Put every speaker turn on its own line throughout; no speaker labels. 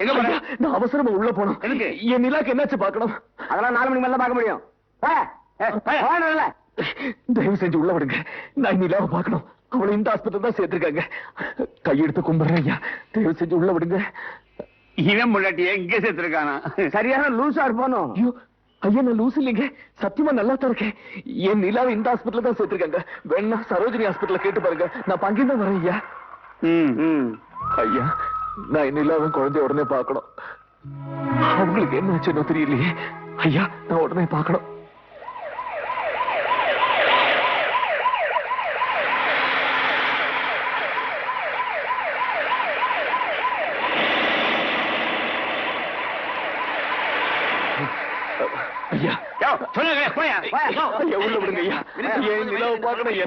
எங்க போற?
ஐயா, நான் அவசரமா உள்ள போனோம்
எதுக்கு?
என் நிலாக்கு என்னாச்சு பார்க்கணும்?
அதெல்லாம் நாலு மணிக்கு மேல பார்க்க முடியும்.
தயவு செஞ்சு உள்ள விடுங்க. நான் நிலாவை பார்க்கணும். அவளை இந்த ஆஸ்பத்திரி தான் சேர்த்திருக்காங்க. கையெடுத்து கும்பிடுறேன் ஐயா. தயவு செஞ்சு உள்ள விடுங்க.
இவன் முன்னாடியே இங்க சேர்த்திருக்கானா? சரியான லூசா இருப்பானோ
ஐயோ ஐயா நான் லூஸ் இல்லைங்க. சத்தியமா நல்லா தான் இருக்கேன். என் நிலாவை இந்த ஆஸ்பத்திரில தான் சேர்த்திருக்காங்க. வேணா சரோஜினி ஹாஸ்பிட்டல்ல கேட்டு பாருங்க. நான் பங்கே தான் வரேன் ஐயா.
ம், ம்.
ஐயா நான் என் நிலாவை குழந்தைய உடனே பார்க்கணும் அவங்களுக்கு என்ன ஆச்சுன்னு தெரியலையே ஐயா நான் உடனே பார்க்கணும் ஐயா
சொல்லுங்க.
ஐயா உள்ள விடுங்க ஐயா என் நிலாவை பார்க்கணும் ஐயா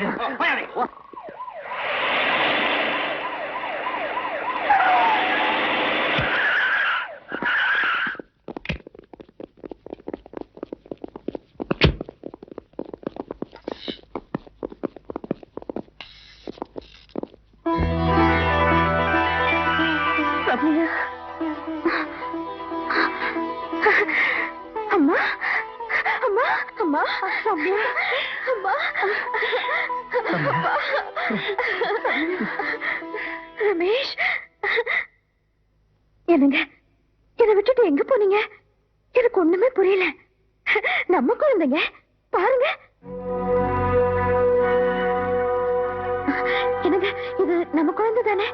என்னங்க இது நம்ம குழந்தை தானே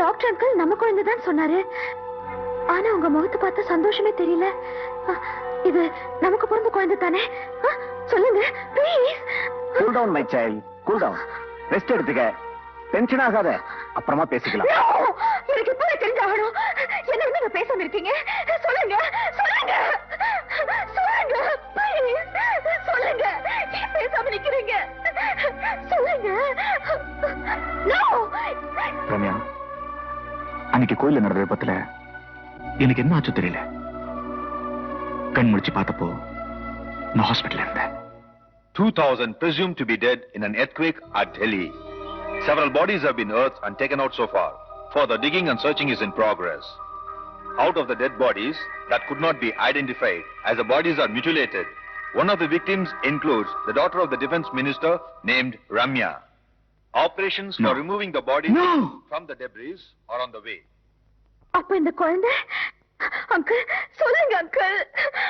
டாக்டர் அங்கிள் நம்ம குழந்தை தான் சொன்னாரு. ஆனா உங்க முகத்தை பார்த்து சந்தோஷமே தெரியல. இது நமக்கு பிறந்த குழந்தை தானே சொல்லுங்க please
cool down my child cool down rest எடுத்துக்க. டென்ஷன் ஆகாத. அப்புறமா பேசிக்கலாம்.
எனக்கு இப்போ தெரிஞ்சாகணும். என்ன வந்து பேசாம இருக்கீங்க. சொல்லுங்க சொல்லுங்க சொல்லுங்க. சொல்லுங்க பேசாம நிக்கிறீங்க சொல்லுங்க நோ
ரம்யா அன்னைக்கு கோயில்ல நடந்த விபத்துல எனக்கு என்ன ஆச்சு தெரியல கண் முடிச்சு பார்த்தப்போ நான் ஹாஸ்பிட்டல் இருந்தேன்
2,000 presumed to be dead in an earthquake at Delhi. Several bodies have been earthed and taken out so far. Further digging and searching is in progress. Out of the dead bodies that could not be identified as the bodies are mutilated, one of the victims includes the daughter of the defense minister named Ramya. Operations for
No.
removing the bodies
No.
from the debris are on the way.
அப்ப இந்த குழந்தை uncle சொல்லுங்க uncle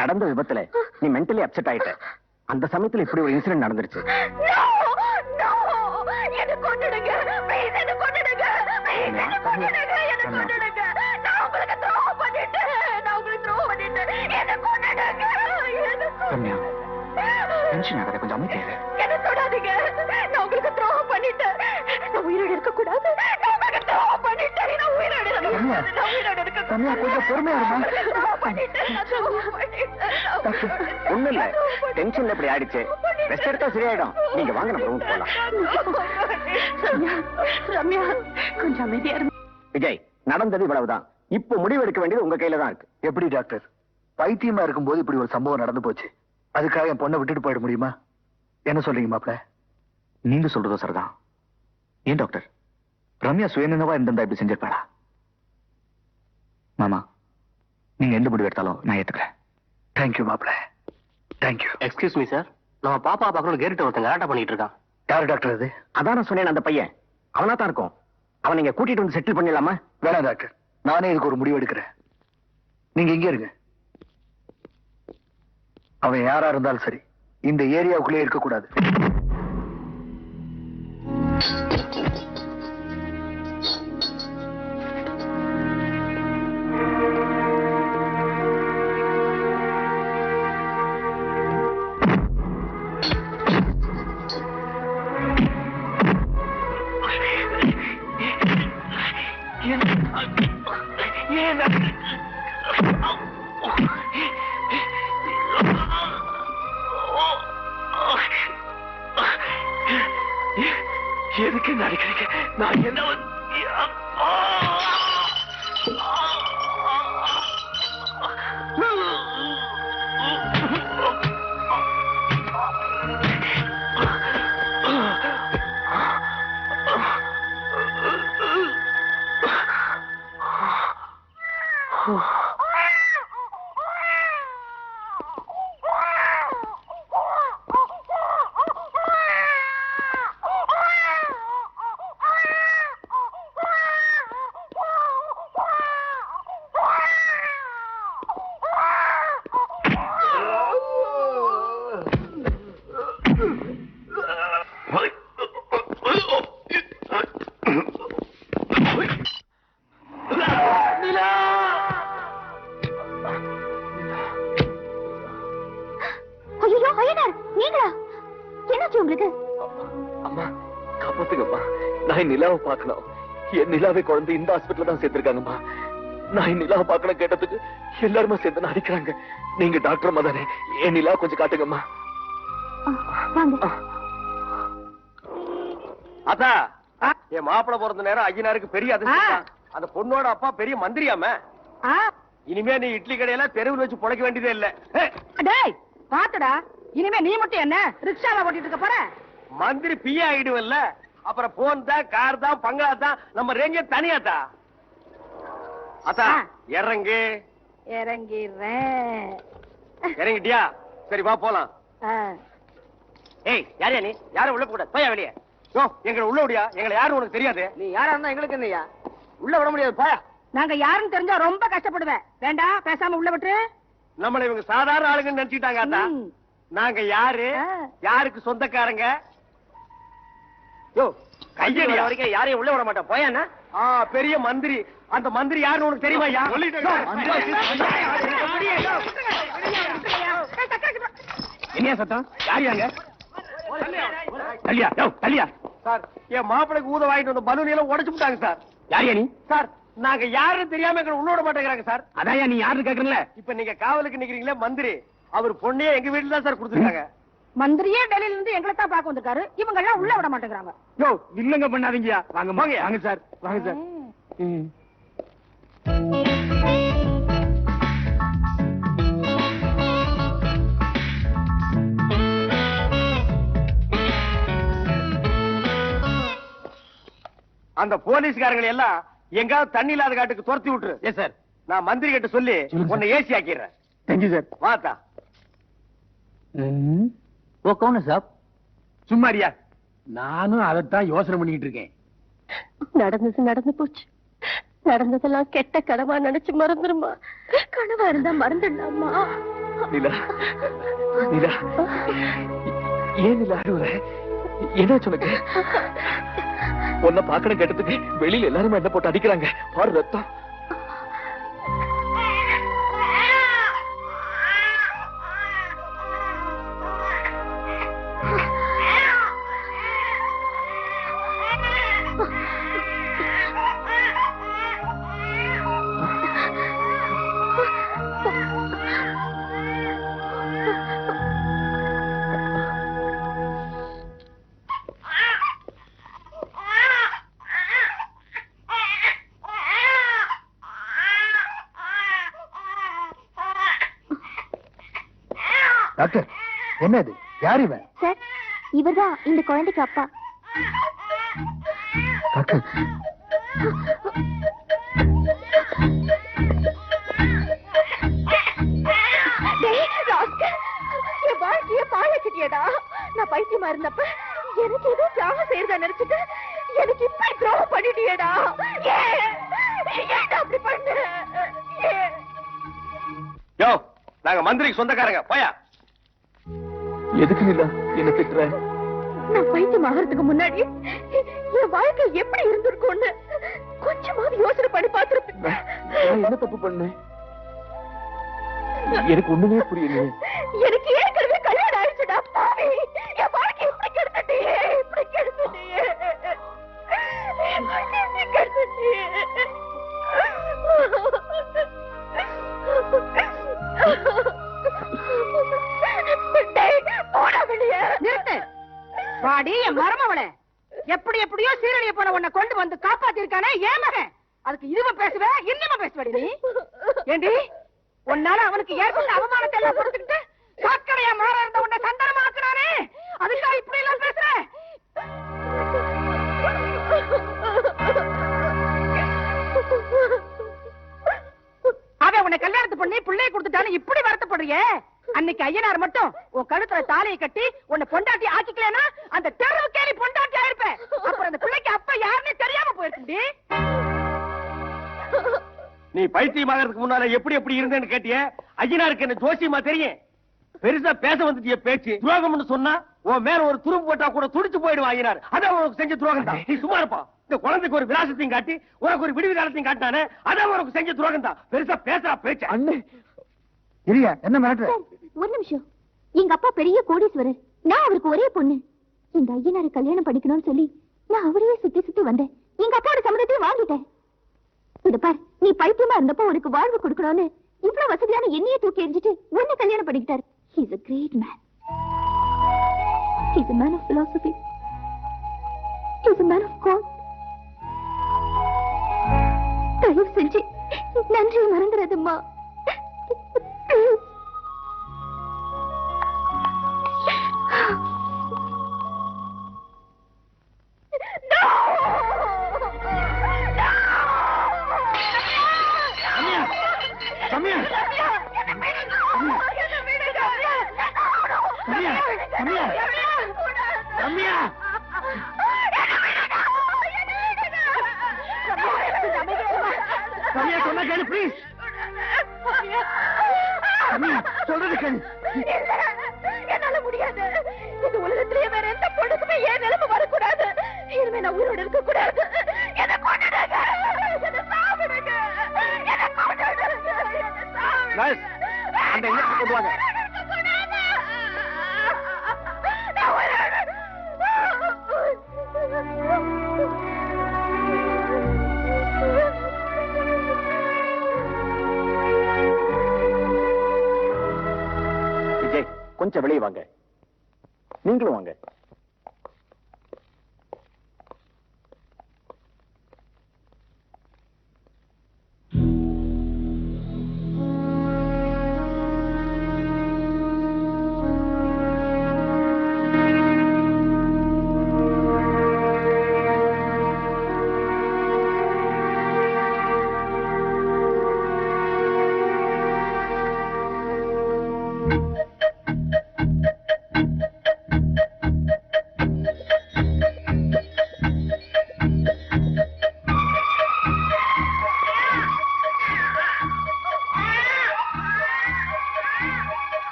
நடந்த விபத்துல நீ mentally upset ஆயிட்ட அந்த சமயத்துல இப்படி ஒரு இன்சிடென்ட் நடந்துருச்சு
பண்ணிட்டேன் நான் உயிரோடு இருக்க
ஒண்ணு இல்ல. டென்ஷன்ல இப்படி ஆயிடுச்சு. ரெஸ்ட் எடுத்தா சரியாயிடும். நீங்க வாங்க நம்ம ரூம் போலாம்.
ரம்யா கொஞ்சம் அமைதியா
விஜய் நடந்தது இவ்வளவுதான். இப்போ முடிவு எடுக்க வேண்டியது உங்க கையில தான் இருக்கு.
எப்படி டாக்டர்? பைத்தியமா இருக்கும்போது இப்படி ஒரு சம்பவம் நடந்து போச்சு. அதுக்காக என் பொண்ணை விட்டுட்டு போயிட முடியுமா? என்ன சொல்றீங்க மாப்ள நீங்க சொல்றதோ சரிதான். ஏன் டாக்டர்? ரம்யா சுயநினைவா இருந்திருந்தா இப்படி செஞ்சிருப்பாளா? மாமா நீங்க எந்த முடிவு எடுத்தாலும் நான் ஏத்துக்கிறேன். தேங்க்யூ மாப்ள தேங்க்யூ
எக்ஸ்கியூஸ் மீ சார் நம்ம பாப்பா பார்க்கணும் கேட்டு ஒருத்தங்க கலாட்டா பண்ணிட்டு இருக்கான்.
யாரு டாக்டர் அது?
அதான் சொன்னேன் அந்த பையன். அவனா தான் இருக்கும். அவன் நீங்க கூட்டிட்டு வந்து செட்டில் பண்ணிடலாமா?
வேணாம் டாக்டர் நானே இதுக்கு ஒரு முடிவு எடுக்கிறேன். நீங்க இங்கே இருங்க. அவன் யாரா இருந்தாலும் சரி இந்த ஏரியாவுக்குள்ளே இருக்க கூடாது எதுக்கு நடிக்கிறீங்க நான் என்ன
ஐயோ ஐயனார் நீங்களா? என்னாச்சு உங்களுக்கு?
அம்மா காப்பாத்துங்கம்மா. நான் நிலாவை பார்க்கணும். என் நிலாவை குழந்தை இந்த ஹாஸ்பிட்டல் தான் சேர்த்திருக்காங்கம்மா. நான் என் நிலாவை பார்க்கணும் கேட்டதுக்கு எல்லாருமே சேர்ந்து நடிக்கிறாங்க. நீங்க டாக்டர் அம்மா தானே. என் நிலா கொஞ்சம் காட்டுங்கம்மா.
வாங்க.
அத்தா என் மாப்பிள பிறந்த நேரம் ஐயனாருக்கு பெரிய அதிர்ஷ்டம். அந்த பொண்ணோட அப்பா பெரிய மந்திரியாம இனிமே நீ இட்லி கடையில தெருவில் வச்சு பொழைக்க வேண்டியதே இல்ல.
டேய் பாத்துடா. இனிமே நீ மட்டும் என்ன ரிக்ஷால ஓட்டிட்டு இருக்க போற?
மந்திரி பிஏ ஆயிடுவல்ல. அப்புறம் போன் தான் கார் தான் பங்களா தான் நம்ம ரேஞ்சே தனியாத்தா அத்தா
ஆ.
இறங்கு.
இறங்கிடுறேன்.
இறங்கிட்டியா? சரி வா போலாம். ஏய் யாரையா நீ? யாரும் உள்ள கூட போயா வெளியே. யோ எங்களை உள்ள விடியா? எங்களை யாரும் உனக்கு தெரியாது. நீ யாரா இருந்தா எங்களுக்கு என்னையா உள்ள விட முடியாது போயா.
நாங்க யாருன்னு தெரிஞ்சா ரொம்ப கஷ்டப்படுவேன். வேண்டாம் பேசாம உள்ள விட்டுரு.
நம்மள இவங்க சாதாரண ஆளுங்கன்னு நினைச்சிட்டாங்க அத்தா.
ம்.
நாங்க யாரு. யாருக்கு சொந்தக்காரங்க யோ கையடி வரைக்கும் யாரையும் உள்ள விட மாட்டேன் போயா ஆ பெரிய மந்திரி அந்த மந்திரி யாருன்னு உனக்கு தெரியுமா சத்தம் யார் யாங்க யோ சார் என் மாப்பிளைக்கு ஊத வாங்கிட்டு வந்த பலூன் எல்லாம் உடைச்சு விட்டாங்க சார் யார் நீ சார் நாங்க யாருன்னு தெரியாம எங்களை உள்ள விட மாட்டேங்கிறாங்க சார் அதான் நீ யாருன்னு கேக்குறீங்களா இப்ப நீங்க காவலுக்கு நிக்கிறீங்களே மந்திரி அவர் பொண்ணையே எங்க வீட்டுல தான் சார் கொடுத்துருக்காங்க.
மந்திரியே டெல்லியில இருந்து எங்களை தான் பார்க்க வந்திருக்காரு. இவங்க எல்லாம் உள்ள விட மாட்டேங்கிறாங்க.
யோ இல்லங்க பண்ணாதீங்கயா வாங்க வாங்க. வாங்க சார். வாங்க சார். அந்த போலீஸ்காரங்களை எல்லாம் எங்காவது தண்ணி இல்லாத காட்டுக்கு துரத்தி விட்டுரு. எஸ் சார் நான் மந்திரி கிட்ட சொல்லி உன்னை ஏசி ஆக்கிடுறேன். தேங்க்யூ சார் வாத்தா.
ஓ கவுன சாப்.
சும்மாரியா நானும் அதைத்தான் யோசனை பண்ணிக்கிட்டு இருக்கேன்.
நடந்தது நடந்து போச்சு. நடந்ததெல்லாம் கெட்ட கனவா நினைச்சு மறந்துருமா. கனவா இருந்தா மறந்துடலாமா?
நிலா நிலா. ஏன் நிலா அழுவுற? என்ன சொன்னது உன்னை பார்க்கணும் கேட்டதுக்கு வெளியில எல்லாருமே என்ன போட்டு அடிக்கிறாங்க? பாரு ரத்தம்.
டாக்டர் என்ன இது யார் இவன்
சார் இவர்தான் இந்த குழந்தைக்கு அப்பா
டாக்டர்.
நான் பைத்தியமா இருந்தப்ப எனக்கு ஏதோ தியாகம் செய்யறதா நினைச்சிட்டு எனக்கு இப்படி துரோகம் பண்ணிட்டியேடா ஏன்? அப்படி பண்ண?
யோ நாங்க மந்திரிக்கு சொந்தக்காரங்க போயா
எதுக்கு நிலா? என்ன திட்டுற?
நான் பைத்தியம் ஆகிறதுக்கு முன்னாடி என் வாழ்க்கை எப்படி இருந்திருக்கும்னு கொஞ்சமாவது யோசனை பண்ணி பார்த்திருப்பேன்.
நான் என்ன தப்பு பண்ணேன்? எனக்கு ஒண்ணுமே புரியலையே.
எனக்கு ஏற்கனவே கல்யாணம் ஆயிடுச்சுடா பாவி. என் வாழ்க்கை இப்படி கெடுத்துட்டியே இப்படி கெடுத்துட்டியே. கெடுத்துட்டியே.
அடி என் மருமவளே. எப்படி எப்படியோ சீரழிய போன உன்னை கொண்டு வந்து காப்பாத்திருக்கானே ஏன் மகன். அதுக்கு இதுவும் பேசுவ இன்னுமா பேசுவடி நீ? ஏண்டி உன்னால அவனுக்கு ஏற்பட்ட அவமானத்தை எல்லாம் கொடுத்துக்கிட்டு சாக்கடையா மாற இருந்த உன்னை சந்தனமா ஆக்குறானே அதுக்கா இப்படி எல்லாம் பேசுற பண்ணி பிள்ளைய கொடுத்துட்டான்னு இப்படி வருத்தப்படுறியே? அன்னைக்கு ஐயனார் மட்டும் உன் கழுத்துல தாலியை கட்டி உன்னை பொண்டாட்டி ஆக்கிக்கலனா அந்த தெருவுக்கே நீ பொண்டாட்டி ஆயிருப்ப. அப்புறம் அந்த பிள்ளைக்கு அப்பா யாருன்னு தெரியாம போயிருக்குடி
நீ பைத்தியமாகறதுக்கு முன்னால எப்படி எப்படி இருந்தேன்னு கேட்டிய? ஐயனாருக்கு என்ன ஜோசியமா தெரியும்? பெருசா பேச வந்துட்டிய பேச்சு. துரோகம்னு சொன்னா உன் மேல ஒரு துரும்பு போட்டா கூட துடிச்சு போயிடுவான் ஐயனார். அதான் உனக்கு செஞ்ச துரோகம் தான் நீ சும்மா இருப்பா. இந்த குழந்தைக்கு ஒரு விலாசத்தையும் காட்டி உனக்கு ஒரு விடுவி காலத்தையும் காட்டினானே அதான் உனக்கு செஞ்ச துரோகம் தான் பெருசா பேசுறா பேச்சு.
அண்ணே. இரியா என்ன மிரட்டுற?
சார், ஒரு நிமிஷம். எங்க அப்பா பெரிய கோடீஸ்வரர். நான் அவருக்கு ஒரே பொண்ணு. இந்த ஐயனாரை கல்யாணம் படிக்கணும்னு சொல்லி நான் அவரையே சுத்தி சுத்தி வந்தேன். எங்க அப்பாவோட சம்மதத்தையும் வாங்கிட்டேன். இது பார் நீ பைத்தியமா இருந்தப்போ உனக்கு வாழ்வு கொடுக்கணும்னு இவ்வளவு வசதியான என்னையே தூக்கி எறிஞ்சிட்டு உன்னை கல்யாணம் பண்ணிக்கிட்டாரு. He's a great man he's a man of philosophy he's a man of God தயவு செஞ்சு நன்றி மறந்துடாதம்மா.
ரம்யா ரம்யா ரம்யா ரம்யா ரம்யா சொன்ன கேளு ப்ளீஸ் ரம்யா சொல்றது கேளு.
என்னால முடியாது. இந்த உலகத்திலேயே வேற எந்த பொண்ணுக்குமே ஏன் நிலைமை வரக்கூடாது? இனிமே நான் உயிரோட இருக்க கூடாது
கொண்டு வாங்க.
விஜய் கொஞ்சம் வெளியே வாங்க நீங்களும் வாங்க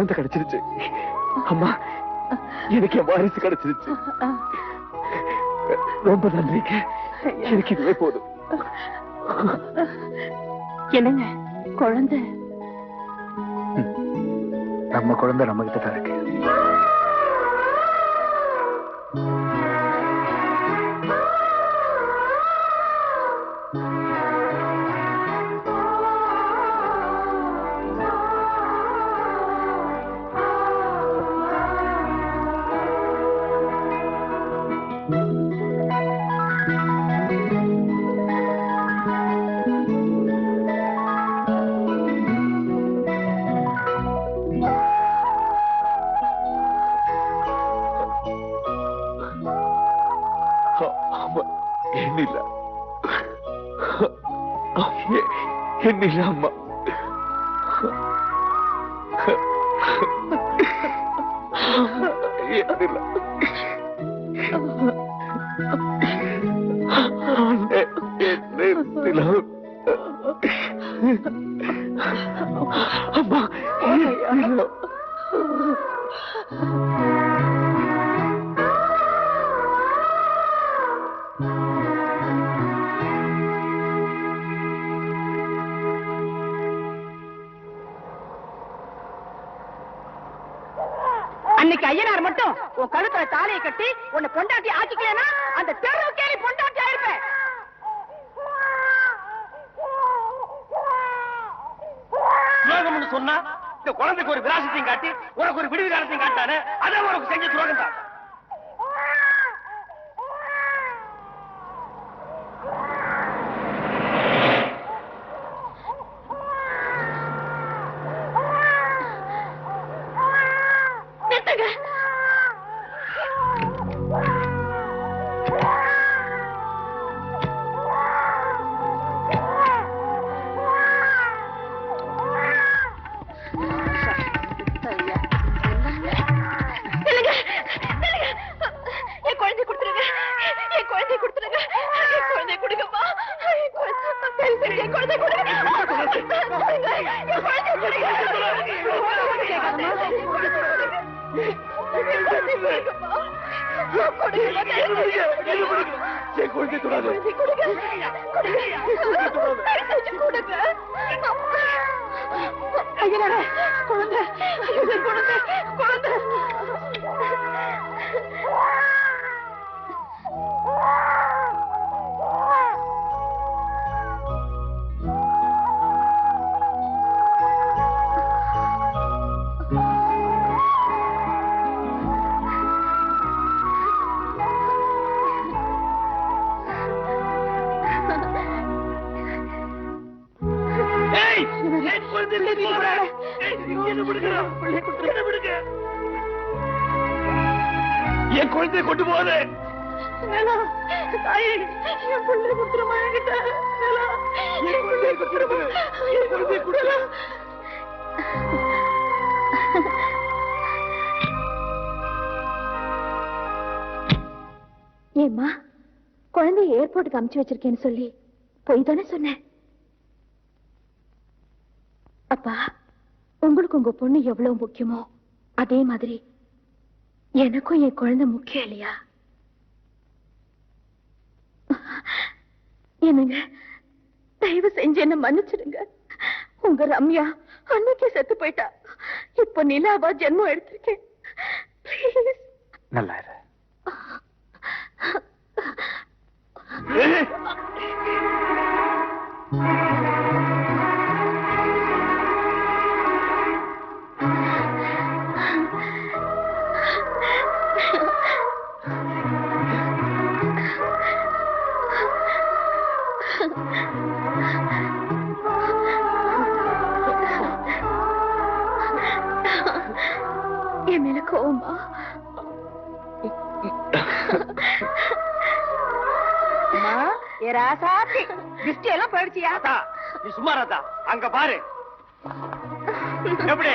குழந்தை கிடைச்சிருச்சு. அம்மா எனக்கு என் வாரிசு கிடைச்சிருச்சு. ரொம்ப நன்றிங்க எனக்கு இதுவே போதும்.
என்னங்க குழந்தை?
நம்ம குழந்தை நம்ம கிட்ட தான் இருக்கு. அம்மா என்னில்ல என்னில்ல அம்மா என்னில்ல
இன்னைக்கு ஐயனார் மட்டும் உன் கழுத்துல தாலையை கட்டி உன்னை பொண்டாட்டி ஆக்கிக்கலனா அந்த தெருவுக்கே நீ பொண்டாட்டி ஆயிருப்பேன்.
துரோகம்னு சொன்னா இந்த குழந்தைக்கு ஒரு விராசத்தையும் காட்டி உனக்கு ஒரு விடுதி காலத்தையும் காட்டானே அதான் உனக்கு செஞ்ச துரோகம் தான்
விட்டுங்க என் குழந்தை
தொடாது
குழந்தைய கொடுங்க. கொடுங்க. தயவு செஞ்சு கொடுங்க. ஐயனாரே, குழந்தை ஐயோ, என் குழந்தை குழந்தை
என் குழந்தைய
கொடுத்துரு. ஏம்மா குழந்தைய ஏர்போர்ட்டுக்கு அமுச்சு வச்சிருக்கேன்னு சொல்லி பொய் தானே சொன்னேன் அப்பா உங்களுக்கு உங்க பொண்ணு எவ்வளவு முக்கியமோ அதே மாதிரி எனக்கும் என் குழந்தை முக்கியம் இல்லையா? என்னங்க தயவு செஞ்சு என்ன மன்னிச்சிடுங்க. உங்க ரம்யா அன்னைக்கே செத்து போயிட்டா. இப்போ நிலாவா ஜென்மம் எடுத்திருக்கேன்.
நல்லா இரு.
என்
ராசாத்தி திருஷ்டி எல்லாம் போயிடுச்சியா?
ராதா நீ சும்மா ராதா. அங்க பாரு. எப்படி?